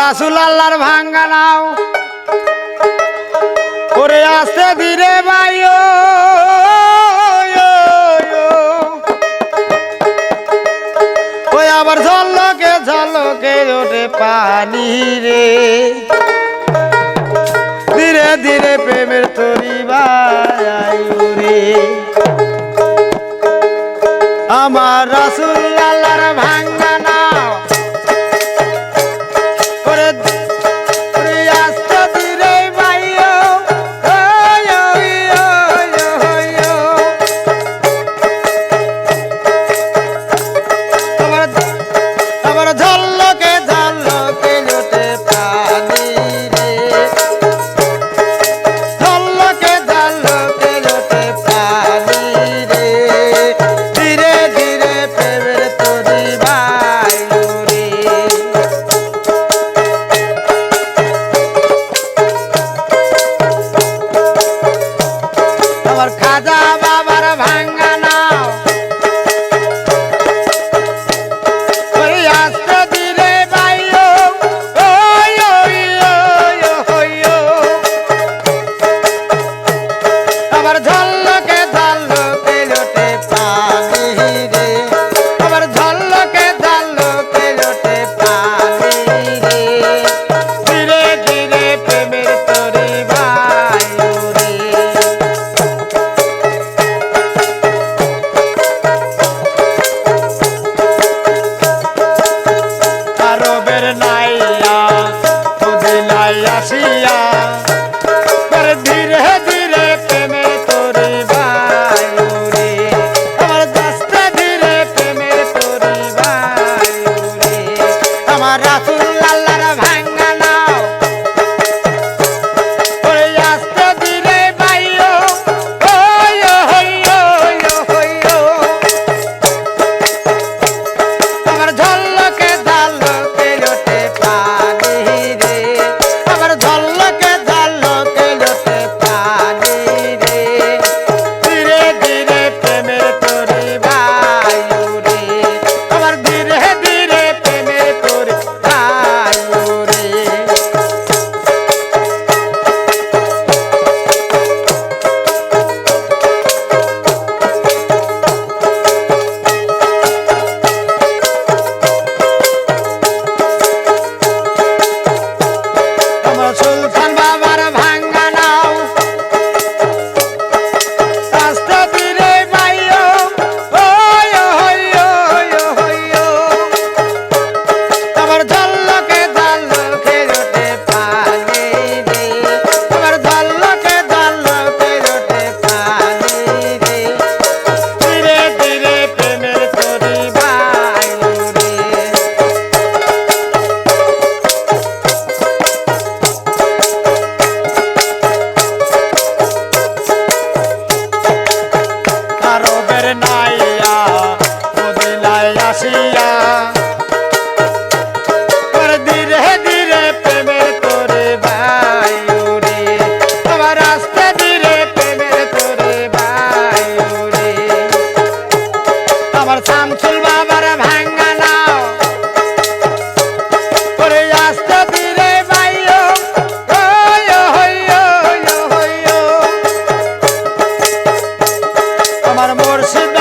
রাসুল আল্লাহর ভাঙ্গা নাও। ওরে আসতে ধীরে ভাইও ওই আবার ঝলকে ঝলকে ওঠে পানি রে। ধীরে ধীরে প্রেমের তরি রে। আমার রাসুল আমার খাজা বাবার ভাঙা se